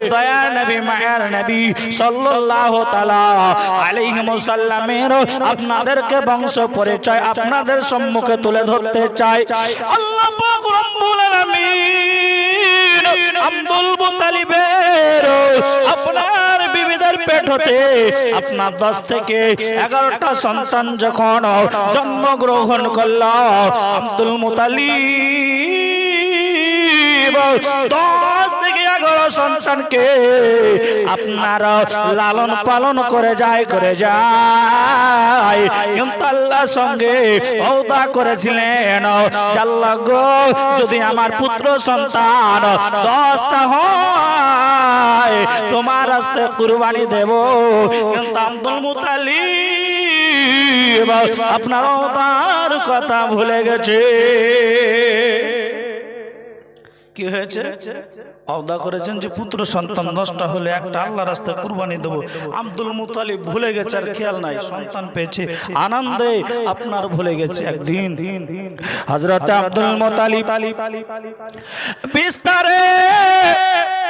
দয়ার নবী, মায়ের নবী সাল্লাল্লাহু তাআলা আলাইহি ওয়াসাল্লামের আপনাদেরকে বংশ পরিচয় আপনাদের সম্মুখে তুলে ধরতে চাই। আল্লাহ পাক রব্বুল আলামিন আব্দুল মুতালিবের আপনার বিবিদের পেট হতে আপনার দশ থেকে এগারোটা সন্তান যখন জন্মগ্রহণ করল, আব্দুল মুতালিব দশ থেকে এগারো সন্তানকে আপনারা লালন পালন করে যায় করে যায়। কিন্তু আল্লাহর সঙ্গে ওদা করেছিলেন। জাল্লা গো, যদি আমার পুত্র সন্তান দশটা হয়, তোমার রাস্তে কুরবানি দেব। কিন্তু আপনার ওদার কথা ভুলে গেছে। কি হয়েছে? অবদা করেছেন যে পুত্র সন্তান দশটা হলে একটা আল্লাহ রাস্তায় কুরবানি দেব। আব্দুল মুতালিব ভুলে গেছে, আর খেয়াল নাই, সন্তান পেয়েছে, আনন্দে আপনার ভুলে গেছে একদিন। হজরত আব্দুল মুতালিব বিস্তারে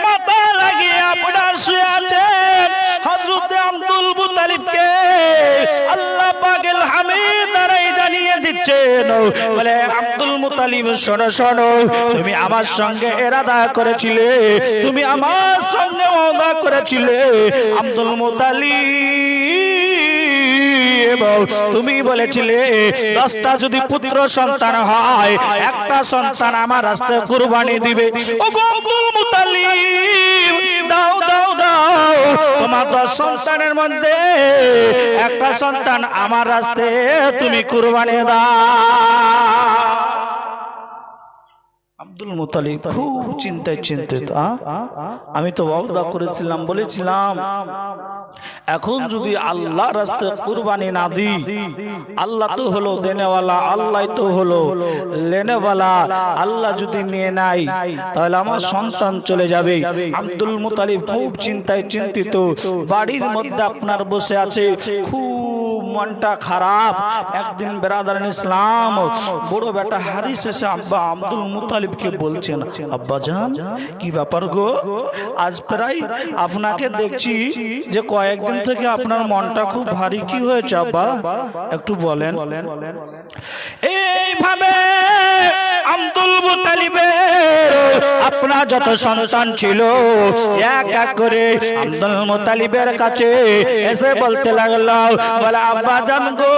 মাথা লাগিয়ে আপনার শুয়ে আছেন। হজরত দিচ্ছেন। বলে, আব্দুল মুতালিব, শোনো শোনো, তুমি আমার সঙ্গে এরাদা করেছিলে। তুমি আমার সঙ্গে ওদা করেছিলে। আব্দুল তুমি বলেছিলে, দশটা যদি পুত্র সন্তান হয়, একটা সন্তান আমার রাস্তায় কুরবানি দিবে। ও গো দাও তোমার দশ সন্তানের মধ্যে একটা সন্তান আমার রাস্তে তুমি কুরবানি দাও। আব্দুল মুতালিব খুব চিন্তায় চিন্তিত আমি তো ওয়াদা করেছিলাম, বলেছিলাম এখন যদি আল্লাহ রাস্তায় কুরবানি না দিই আল্লাহ তো হলো দেনেওয়ালা আল্লাহ তো হলো লেনেওয়ালা আল্লাহ যদি নিয়ে নাই তাহলে আমার সন্তান চলে যাবে। আব্দুল মুতালিব খুব চিন্তায় চিন্তিত বাড়ির মধ্যে আপনার বসে আছে খুব মনটা খারাপ। একদিন বেরাদার ইসলাম বড় বেটা হারিস এসে আব্বা আব্দুল মুতালিবকে বলছেন আব্বা জান কি ব্যাপার গো? আজ প্রায় আপনাকে দেখছি যে কয়েকদিন থেকে আপনার মনটা খুব ভারী কি হয়েছে আব্বা? একটু বলেন। এইভাবে আব্দুল মুতালিবের, আপনার যত সন্তান ছিল, এক এক করে আব্দুল মুতালিবের কাছে এসে বলতে লাগল, বলে, আব্বা জান গো।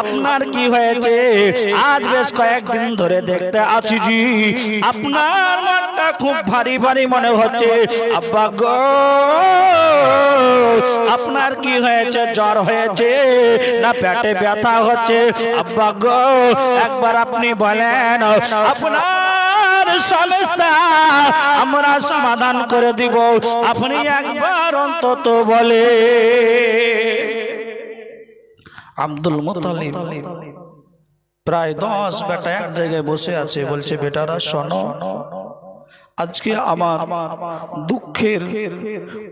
আপনার কি হয়েছে? আজ বেশ কয়েকদিন ধরে দেখতে আছি জি। আপনার মনটা খুব ভারী ভারী মনে হচ্ছে। আব্বা গো, আপনার কি হয়েছে? জ্বর হয়েছে না পেটে ব্যথা হচ্ছে? আব্বা গো, একবার আপনি বলেন, আপনার আমরা সমাধান করে দিব। আপনি একবার অন্তত বলে আব্দুল মুতালিব। প্রায় দশ বেটা এক জায়গায় বসে আছে বলছে বেটারা শোনো আজকে আমার দুঃখের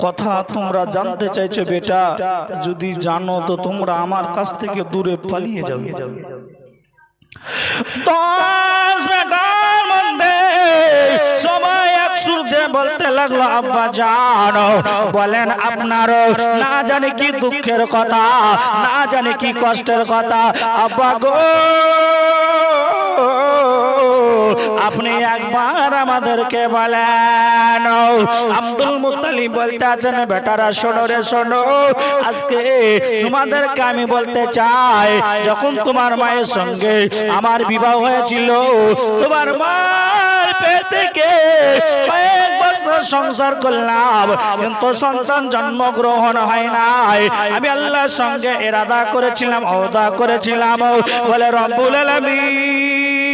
কথা তোমরা জানতে চাইছো বেটা। যদি জানো তো তোমরা আমার কাছ থেকে দূরে পালিয়ে যাবে। দশ বেটার মধ্যে সবাই এক সুর দিয়ে বলতে লাগল, আব্বা জান বলেন, আপনার না জানি কি দুঃখের কথা, না জানি কি কষ্টের কথা। আব্বা গো আপনি একবার আমাদেরকে বলেন। আব্দুল মুতালিব বলতে আছেন, বেটারা, শোনো রে, শোনো। আজকে তোমাদেরকে আমি বলতে চাই, যখন তোমার মায়ের সঙ্গে আমার বিবাহ হয়েছিল, তোমার মার পেট থেকে কয়েক বছর সংসার করলাম, কিন্তু সন্তান জন্মগ্রহণ হয় নাই। আমি আল্লাহর সঙ্গে এরাদা করেছিলাম ওদা করেছিলাম। বলে, রব্বুল আলামিন।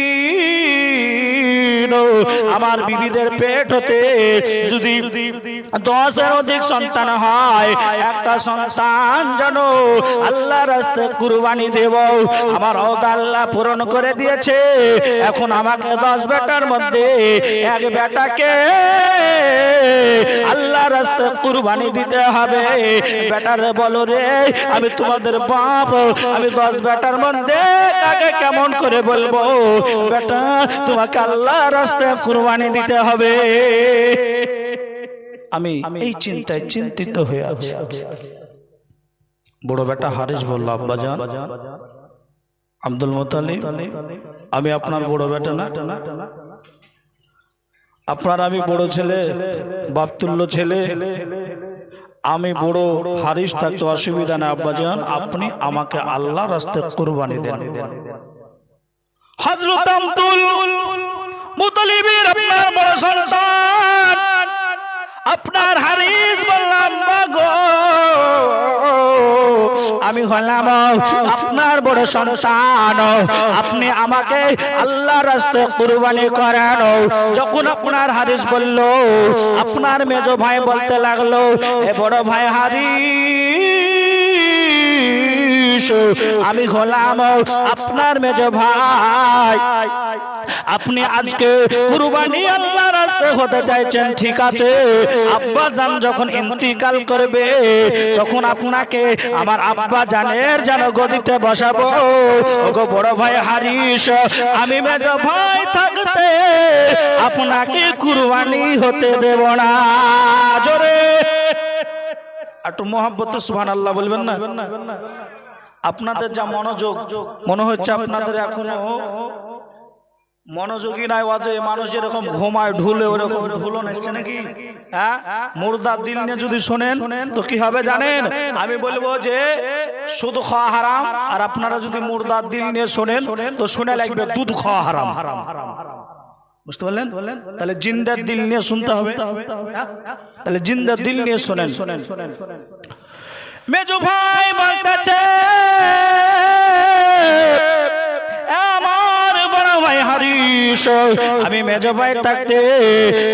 আমার বিবিদের পেট হতে যদি দশের অধিক সন্তান হয়, একটা সন্তান যেন আল্লাহ রাস্তায় কুরবানি দেব। আমার ওদা আল্লাহ পূরণ করে দিয়েছে। এখন আমাকে দশ বেটার মধ্যে এক বেটাকে আল্লাহ রাস্তায় কুরবানি দিতে হবে। বেটারে বলো রে, আমি তোমাদের বাপ, আমি দশ বেটার মধ্যে তাকে কেমন করে বলব? বেটা, তোমাকে আল্লাহ রাস্তায় কুরবানি দিতে হবে। আমি এই চিন্তায় চিন্তিত হয়ে আছি। বড় বেটা হারিস বলল আব্বাজান আব্দুল মোতালিব আমি আপনার বড় বেটা না? আপনার আমি বড় ছেলে বাপতুল্য ছেলে। আমি বড় হারিস থাকতে অসুবিধা না আব্বাজান। আপনি আমাকে আল্লাহ রাস্তায় কুরবানি দেন। হযরত আব্দুল মুতালিবের আপনার বড় সন্তান। আপনার হারিস বললাম গো। আমি হলাম আপনার বড় সন্তান। আপনি আমাকে আল্লাহ রাস্তায় কুরবানি করেন। যখন আপনার হারিস বলল, আপনার মেজ ভাই বলতে লাগল, এ বড় ভাই হারিস। আমি হলাম আপনার মেজ ভাই। আপনি আজকে কুরবানি আল্লাহ রাস্তে হতে চাইছেন, ঠিক আছে? আব্বা জান যখন ইন্তিকাল করবে, তখন আপনাকে আমার আব্বা জানের যেন গদিতে বসাবো। ওগো বড় ভাই হারিস, আমি মেজ ভাই থাকতে আপনাকে কুরবানি হতে দেব না। জোরে। একটু মোহাম্মত সুবহান আল্লাহ বলবেন না? আপনাদের যা মনোযোগ মনে হচ্ছে আপনাদের এখনও মনোযোগী নাই ওয়াজে মানুষ যেরকম ঘুমায় ঢুলে ওরকম ঢুলন এসছে নাকি? হ্যাঁ? মুর্দার দিল নিয়ে যদি শোনেন তো কি হবে জানেন? আমি বলব যে শুধু খাওয়া হারাম আর আপনারা যদি মুর্দার দিল নিয়ে শোনেন তো শুনে লাগবে দুধ খাওয়া হারাম। বুঝতে পারলেন? তাহলে জিন্দার দিল নিয়ে শুনতে হবে। তাহলে জিন্দার দিল নিয়ে শোনেন শোনেন শোনেন। মেজু ভাই বলতেছে, আমার ভাই আমি মেজ ভাই থাকতে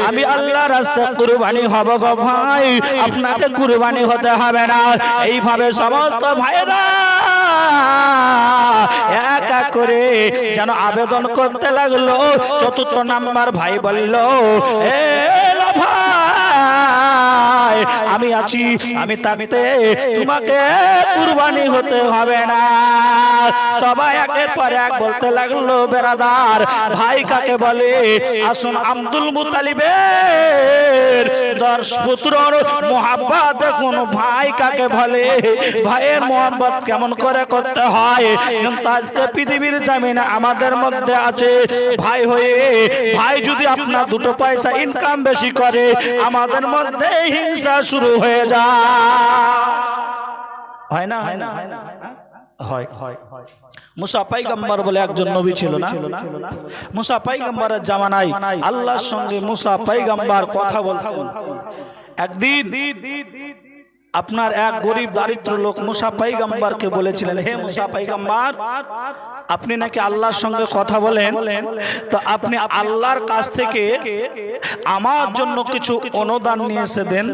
আমি আল্লাহ রাস্তা কুরবানি হব গো ভাই, আপনাকে কুরবানি হতে হবে না। এইভাবে সমস্ত ভাইরা এক করে যেন আবেদন করতে লাগল। চতুর্থ নাম্বার ভাই বলল, এ ভাই আমি আছি, আমি থাকতে তোমাকে কুরবানি হতে হবে না। সবাই একের পর এক বলতে লাগল, বেরাদার, ভাই কাকে বলে? আসুন আব্দুল মুতালিবের দশ পুত্র মোহাব্বত দেখুন, ভাই কাকে বলে? ভাইয়ের মোহাম্মত কেমন করে করতে হয়? কিন্তু আজকে পৃথিবীর জামিনে আমাদের মধ্যে আছে। ভাই হয়ে, ভাই যদি আপনার দুটো পয়সা ইনকাম বেশি করে, আমাদের মধ্যে হিংসা শুরু হয়ে যায় হয় না? হয় না হয় হয়। মুসা পাইগাম্বার বলে একজন নবী ছিল না? মুসা পাইগাম্বারের জামানায় আল্লাহর সঙ্গে মুসা পাইগাম্বার কথা বলতেন। একদিন আপনার এক গরিব দারিদ্র লোক মুসা পাইগাম্বারকে বলেছিলেন হে মুসা পাইগাম্বার আপনি নাকি আল্লাহর সঙ্গে কথা বলেন? তো আপনি আল্লাহর কাছ থেকে আমার জন্য কিছু অনুদান নিয়ে এসে দেন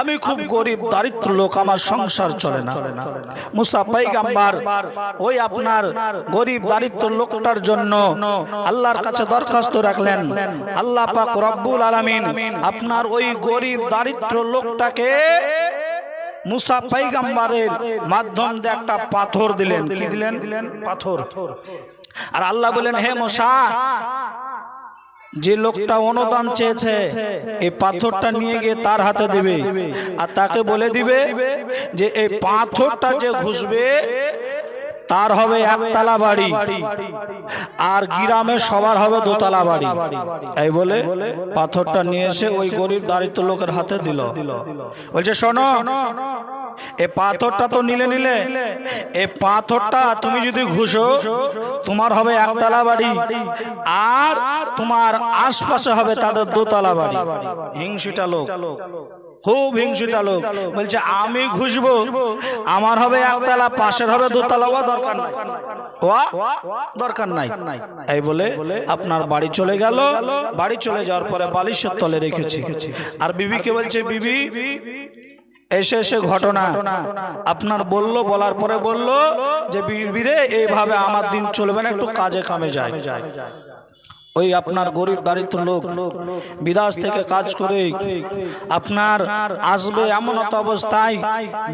আমি খুব গরিব, দারিদ্র লোক, আমার সংসার চলে না। মুসা পাইগাম্বার, ওই আপনার গরিব, দারিদ্র লোকটার জন্য আল্লাহর কাছে দরখাস্ত রাখলেন। আল্লাহ পাক রব্বুল আলামিন আপনার ওই গরিব, দারিদ্র লোকটাকে মুসা পাইগাম্বারের মাধ্যম দিয়ে একটা পাথর দিলেন। কি দিলেন? পাথর। আর আল্লাহ বলেন হে মুসা যে লোকটা অনুদান চেয়েছে এই পাথরটা নিয়ে গিয়ে তার হাতে দেবে। আর তাকে বলে দিবে যে এই পাথরটা যে ঘুষবে তার হবে একতলা বাড়ি। আর গ্রামে সবার হবে দোতলা বাড়ি। এই বলে পাথরটা নিয়ে এসে ওই গরিব দারিদ্র লোকের হাতে দিল। বলছে শোনো এ পাথরটা তো নিলে নিলে। এ পাথরটা তুমি যদি ঘুষো তোমার হবে একতলা বাড়ি। আর তোমার আশপাশে হবে তাদের দোতলা বাড়ি। হিংসিটা লোক। খুব হিংসিটা লোক বলছে, আমি ঘুষবো। আমার হবে একতলা, পাশের হবে দোতলা। ওয়া দরকার নাই। দরকার নাই। এই বলে আপনার বাড়ি চলে গেল। বাড়ি চলে যাওয়ার পরে বালিশের তলে রেখেছি। আর বিবিকে বলছে, বিবি, এসে এসে ঘটনা। আপনার বলল, বলার পরে বলল যে বিবিরে এইভাবে আমার দিন চলবে না, একটু কাজে কামে যায়। ওই আপনার গরিব দারিদ্র লোক, বিদেশ থেকে কাজ করে আপনার আসবে এমন অবস্থায়,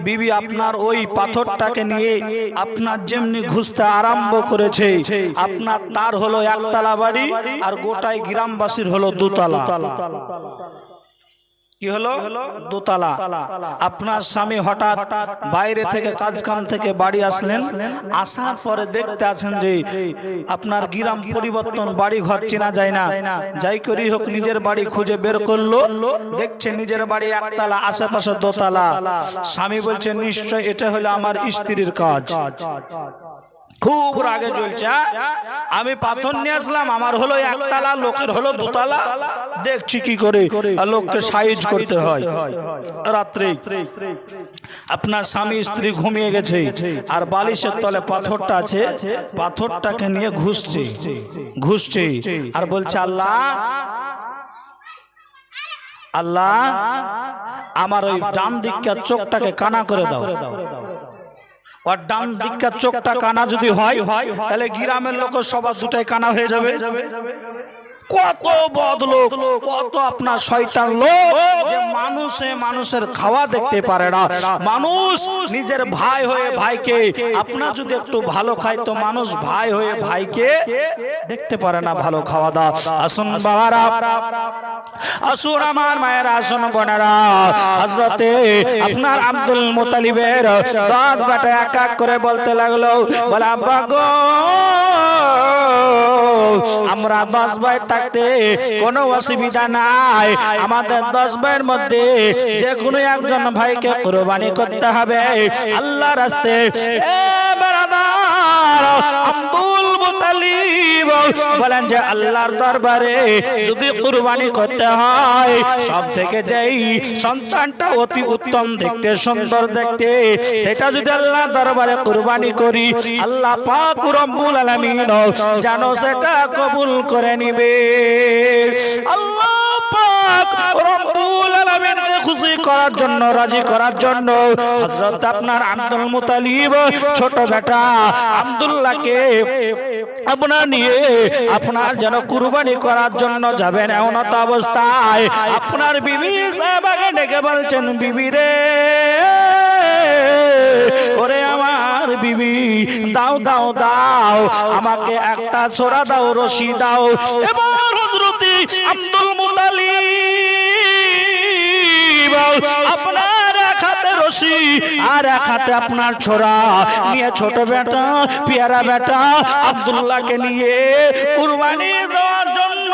বিবি আপনার ওই পাথরটাকে নিয়ে আপনার যেমনি ঘুষতে আরম্ভ করেছে, আপনার তার হলো একতলা বাড়ি আর গোটাই গ্রামবাসীর হলো দুতলা। কি হলো? দোতলা। আপনার স্বামী হঠাৎ বাইরে থেকে কাজ কাম থেকে বাড়ি আসলেন। আসার পরে দেখতে আছেন যে আপনার গ্রাম পরিবর্তন বাড়ি ঘর চেনা যায় না। যাই করি হোক নিজের বাড়ি খুঁজে বের করল। দেখছে নিজের বাড়ি একতলা আশেপাশে দোতলা। স্বামী বলছে নিশ্চয় এটা হলো আমার স্ত্রীর কাজ। খুব রাগে চলছে? আমি পাথর নিয়ে আসলাম আমার হলো একতলা লোকের হলো দুতলা। দেখছি কি করে লোককে সাইজ করতে হয়। রাত্রে আপনার স্বামী স্ত্রী ঘুমিয়ে গেছে আর বালিশের তলে পাথরটা আছে পাথরটাকে নিয়ে ঘুষছে ঘুষছে আর বলছে আল্লাহ আল্লাহ আমার ওই ডান দিককার চোখটাকে কানা করে দাও। আর ডান দিককার চোখটা কানা যদি হয় তাহলে গ্রামের লোক সবার দুটাই কানা হয়ে যাবে। কত বদ লোক কত আপনার শয়তান লোক যে মানুষে মানুষের খাওয়া দেখতে পারে না। মানুষ নিজের ভাই হয়ে ভাইকে আপনার যদি একটু ভালো খায় তো মানুষ ভাই হয়ে ভাইকে দেখতে পারে না ভালো খাওয়া দাওয়া। আসুন বাবারা। আসুন আমার মায়ের আসুন বোনেরা হজরতে আপনার আব্দুল মোতালিবের দশ বেটা এক এক করে বলতে লাগল, বলে, আব্বা গো, আমরা দশ ভাই থাকতে কোনো অসুবিধা নাই। আমাদের দশ ভাইয়ের মধ্যে যে কোনো একজন ভাইকে কোরবানি করতে হবে। আল্লাহ রাস্তে আব্দুল মুতালিব, বলেন যে, আল্লাহর দরবারে যদি কুরবানি করতে হয়। সব থেকে যেই সন্তানটা অতি উত্তম, দেখতে সুন্দর দেখতে, সেটা যদি আল্লাহ দরবারে কুরবানি করি, আল্লাহ পাক রব্বুল আলামিন জানো সেটা কবুল করে নিবে। আল্লাহ রাজি করার জন্য। আপনার নিয়ে আপনার যেন কুরবানি করার জন্য যাবেন এমন অবস্থায়। আপনার বিবি ডেকে বলছেন, বিবি রে, ওরে আমার বিবি, দাও দাও দাও, আমাকে একটা ছোড়া দাও, রশি দাও। এবার আব্দুল মুতালিব। আপনার এক হাতে রশি আর এক হাতে আপনার ছোড়া। নিয়ে ছোট বেটা, পেয়ারা বেটা আব্দুল্লাহকে নিয়ে কুরবানি দেওয়ার জন্য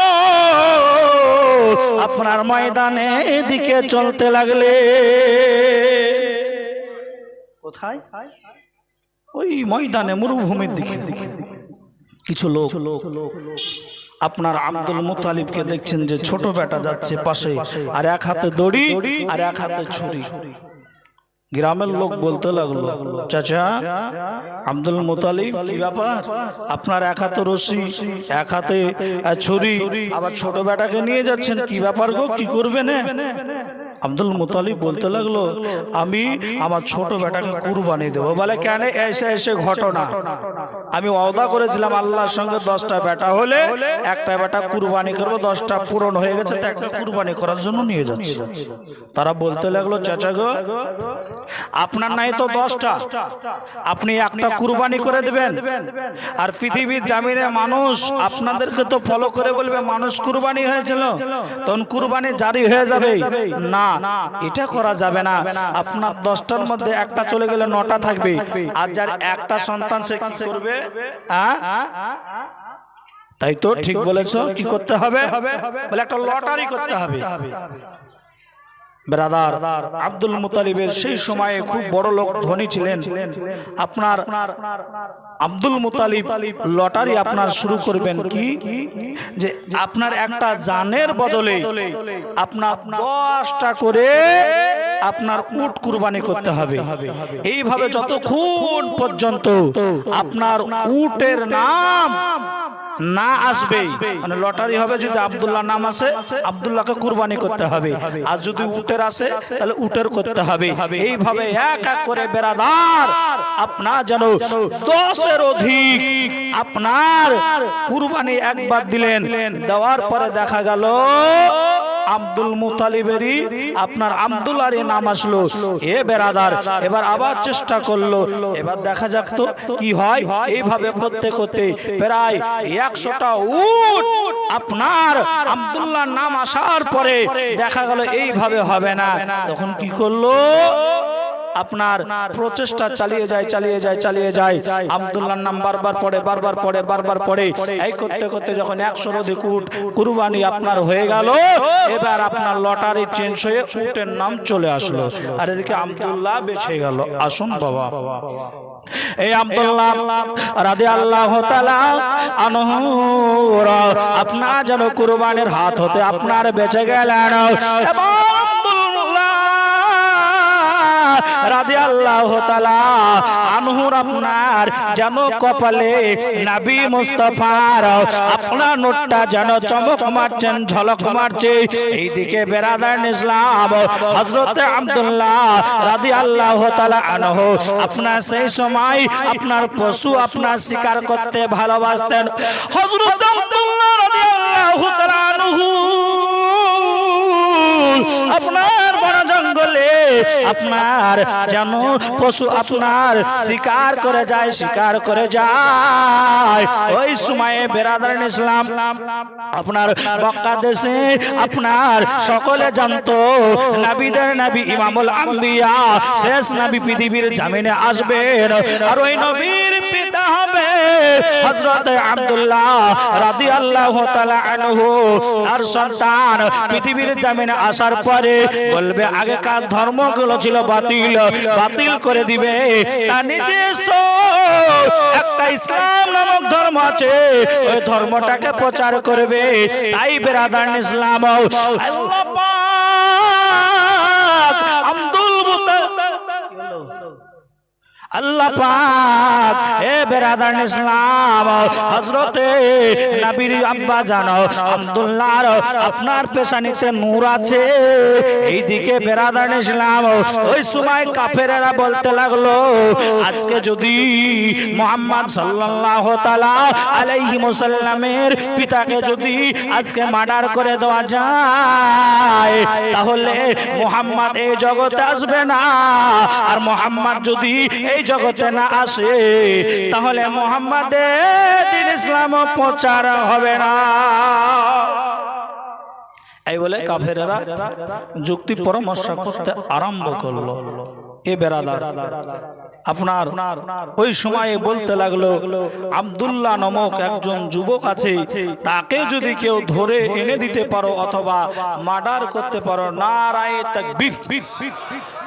আপনার ময়দানে দিকে চলতে লাগলে। কোথায়? ওই ময়দানে মরুভূমির দিকে। কিছু লোক। আপনার আব্দুল মুতালিবকে দেখছেন যে ছোট বেটা যাচ্ছে পাশে, আর এক হাতে দড়ি আর এক হাতে ছুরি। গ্রামের লোক বলতে লাগল, চাচা, আব্দুল মুতালিব, কি ব্যাপার? আপনার এক হাতে রশি, এক হাতে ছুরি, আবার ছোট বেটাকে নিয়ে যাচ্ছেন, কি ব্যাপার গো? কি করবেন আব্দুল মুতালিব বলতে লাগল আমি আমার ছোট বেটাকে কুরবানি দেবো। বলে কেন? এসে এসে ঘটনা। আমি ওয়াদা করেছিলাম আল্লাহর সঙ্গে দশটা বেটা হলে একটা বেটা কুরবানি করব দশটা পূরণ হয়ে গেছে তো একটা কুরবানি করার জন্য নিয়ে যাচ্ছি। তারা বলতে লাগল চাচা গো আপনার নাই তো দশটা। আপনি একটা কুরবানি করে দেবেন। আর পৃথিবীর জামিনে মানুষ আপনাদেরকে তো ফলো করে বলবে মানুষ কুরবানি হয়েছিল। তখন কুরবানি জারি হয়ে যাবে না এটা করা যাবে না। আপনার দশটার মধ্যে একটা চলে গেলে নটা থাকবে। আর যার একটা সন্তান সে কি করবে? তাই তো ঠিক বলেছ। কি করতে হবে? বলে একটা লটারি করতে হবে। ব্রাদার আব্দুল মুতালিবের সেই সময়ে খুব বড় লোক ধনী ছিলেন। আপনার আব্দুল মুতালিব লটারি আপনার শুরু করবেন কি? যে আপনার একটা জানের বদলে আপনার দশটা করে আপনার উট কুরবানি করতে হবে। এইভাবে যতক্ষণ পর্যন্ত আপনার উটের নাম না আসবে মানে লটারি হবে যদি আবদুল্লাহ নাম আসে, আব্দুল্লাহকে কুরবানি করতে হবে। আর যদি উটের আসে, তাহলে উটের করতে হবে। এইভাবে এক এক করে বেরাদার আপনার যেন দশের অধিক আপনার কুরবানি একবার দিলেন, দেওয়ার পরে দেখা গেল আব্দুল মুতালিবেরই আপনার আব্দুল্লাহর নাম আসলো। এ বেরাদার, এবার আবার চেষ্টা করল। এবার দেখা যাক তো কি হয়। এইভাবে করতে করতে প্রায় একশোটা উট আপনার আব্দুল্লাহর নাম আসার পরে দেখা গেল, এইভাবে হবে না। তখন কি করল? আপনার প্রচেষ্টা চালিয়ে যায় চালিয়ে যায় চালিয়ে যায়। আব্দুল্লাহর নাম বারবার পড়ে বারবার পড়ে বারবার পড়ে। এই করতে করতে যখন একশোর অধিক উট, কুরবানি আপনার হয়ে গেল, এবার আপনার লটারি চেঞ্জ হয়ে উটের নাম চলে আসলো। আর এদিকে আব্দুল্লাহ বেঁচে গেল। আসুন বাবা। এই আব্দুল্লাহ রাধে আল্লাহ আপনার যেন কুরবানির হাত হতে আপনার বেঁচে গেলেন। এবং আনহুর আপনার যেন কপালে নাবি মুস্তফার আপনার নোটটা যেন চমক মারছেন, ঝলক মারছে। এইদিকে বেরাদান ইসলাম আব্দুল্লাহ রাধে আল্লাহ আনহু আপনার সেই সময় আপনার পশু আপনার শিকার করতে ভালোবাসতেন। হজরত আপনার বন জঙ্গলে আপনার যেন পশু আপনার শিকার করে যায় শিকার করে যায়। ওই সময়ে বেরাদার ইসলাম আপনার বক্কা দেশে আপনার সকলে জানতো নাবিদের নাবি ইমামুল আম্বিয়া শেষ নাবি পৃথিবীর জামিনে আসবেন। আর ওই নবীর পিতা হবে হযরত আব্দুল্লাহ রাদিয়াল্লাহু তাআলা আনহু। আর সন্তান পৃথিবীর জামিনে আসার পরে বলবে আগেকার ধর্মগুলো ছিল বাতিল? বাতিল করে দিবে। তা একটা ইসলাম নামক ধর্ম আছে। ওই ধর্মটাকে প্রচার করবে। তাই বেরাদান ইসলাম। আল্লাহ আল্লাহ পাক এ বেরাদান ইসলাম, হযরতে নবীর আব্বা জানো, আব্দুল্লাহর আপনার পেশানিতে নূর আছে। এইদিকে বেরাদান ইসলাম, ওই সময় কাফেরেরা বলতে লাগল, আজকে যদি মোহাম্মদ সাল্লাল্লাহু তাআলা আলাইহি ওয়াসাল্লামের পিতাকে যদি আজকে মার্ডার করে দেওয়া যায়, তাহলে মোহাম্মদ এই জগতে আসবে না। আর মোহাম্মদ যদি এই জগতে না আসে, তাহলে মোহাম্মদের দিন ইসলাম প্রচার হবে না। এই বলে কাফেরেরা যুক্তি পরামর্শ করতে আরম্ভ করল। এ বেরাদার, আপনার ওই সময়ে বলতে লাগল, আব্দুল্লাহ নামক একজন যুবক আছে, তাকে যদি কেউ ধরে এনে দিতে পারো অথবা মার্ডার করতে পারো, নারায়ে তাকবীর।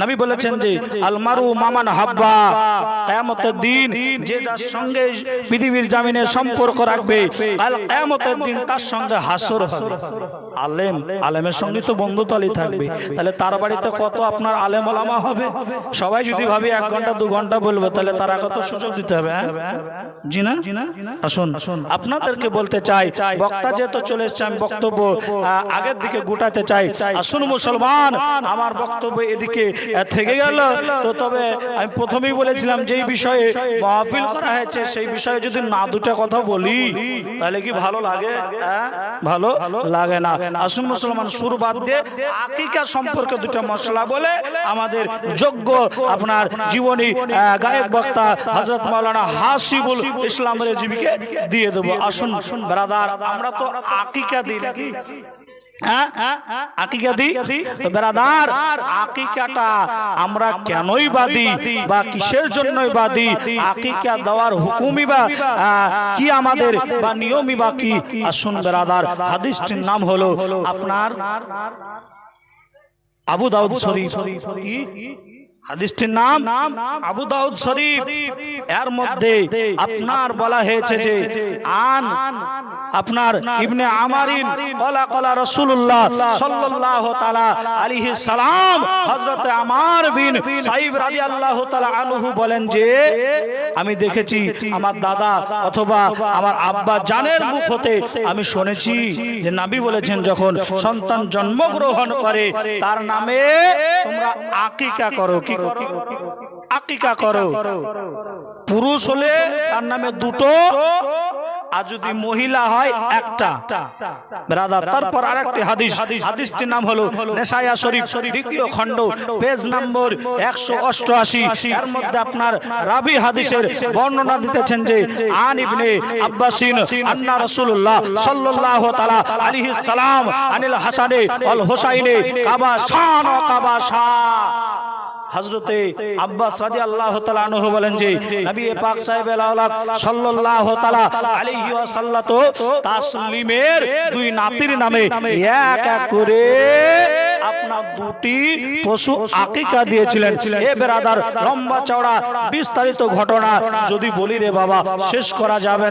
নবী বলেছেন যে আলমারু মামান হাব্বা কিয়ামতের দিন যে যার সঙ্গে পৃথিবীর জামিনে সম্পর্ক রাখবে কাল কিয়ামতের দিন তার সঙ্গে হাসর হবে। আলেম আলেমের সঙ্গে তো বন্ধুতলি থাকবে। তাহলে তার বাড়িতে কত আপনার আলেম ওলামা হবে? সবাই যদি ভাবি এক ঘণ্টা দু ঘণ্টা বলবে তাহলে তারা কত সুযোগ দিতে হবে হ্যাঁ? জি না? আসুন আপনাদেরকে বলতে চাই বক্তা যেহেতু চলে এসছে আমি বক্তব্য আগের দিকে গোটাতে চাই। আসুন মুসলমান আমার বক্তব্য এদিকে থেকে গেল। তো তবে আমি প্রথমেই বলেছিলাম যেই বিষয়ে মাহফিল করা হয়েছে সেই বিষয়ে যদি না দুটা কথা বলি তাহলে কি ভালো লাগে? হ্যাঁ? ভালো লাগে না। আসুন মুসলমান সুর বাদ দিয়ে আকিকা সম্পর্কে দুটা মশলা বলে আমাদের যোগ্য আপনার জীবনী গায়ক বক্তা হজরত মাওলানা হাসিবুল ইসলাম রেজিবিকে দিয়ে দেবো। আসুন ব্রাদার আমরা তো আকিকা দিই নাকি? আকিকা দিই বেরাদার আকিকাটা আমরা কেনই বাদি বা কিসের জন্যই বাদি? আকিকা দেওয়ার হুকুমই বা কি আমাদের বা নিয়মই বা কি? আসুন বেরাদার হাদিসটির নাম হলো আপনার আবু দাউদ শরীফ? হাদিসটির নাম আবু দাউদ শরীফ। এর মধ্যে আপনার বলা হয়েছে যে আন আপনার ইবনে আমারিন কলা কলা আলাইহি সালাম আমার বিন সাইব বলেন যে, আমি দেখেছি আমার দাদা অথবা আমার আব্বা জানের মুখ হতে আমি শুনেছি যে নবী বলেছেন যখন সন্তান জন্মগ্রহণ করে তার নামে তোমরা আকিকা করো কি? করো? আকিকা করো। পুরুষ হলে তার নামে দুটো আর যদি মহিলা হয় একটা। ব্রাদার তারপর আরেকটি হাদিস। হাদিসটির নাম হলো নেশায়া শরীফ দ্বিতীয় খণ্ড পেজ নম্বর একশো অষ্টআশি। এর মধ্যে আপনার রাবি হাদিসের বর্ণনা দিতেছেন যে আন ইবনে আব্বাসিন আন্না রাসূলুল্লাহ সাল্লাল্লাহু তাআলা আলাইহি সালাম আনিল হাসানে আল হুসাইনে কাবা শান কাবা শাহ। হযরতে আব্বাস রাদিয়াল্লাহু তাআলা আনহু বলেন যে নবী পাক সাহেবের আওলাদ সাল্লাল্লাহু তাআলা আলাইহি তাসলিমের দুই নাতির নামে এক এক করে আপনার দুটি পশু আকিকা দিয়েছিলেন। এ বেরাদার লম্বা চওড়া বিস্তারিত ঘটনা যদি বলি রে বাবা শেষ করা যাবে না।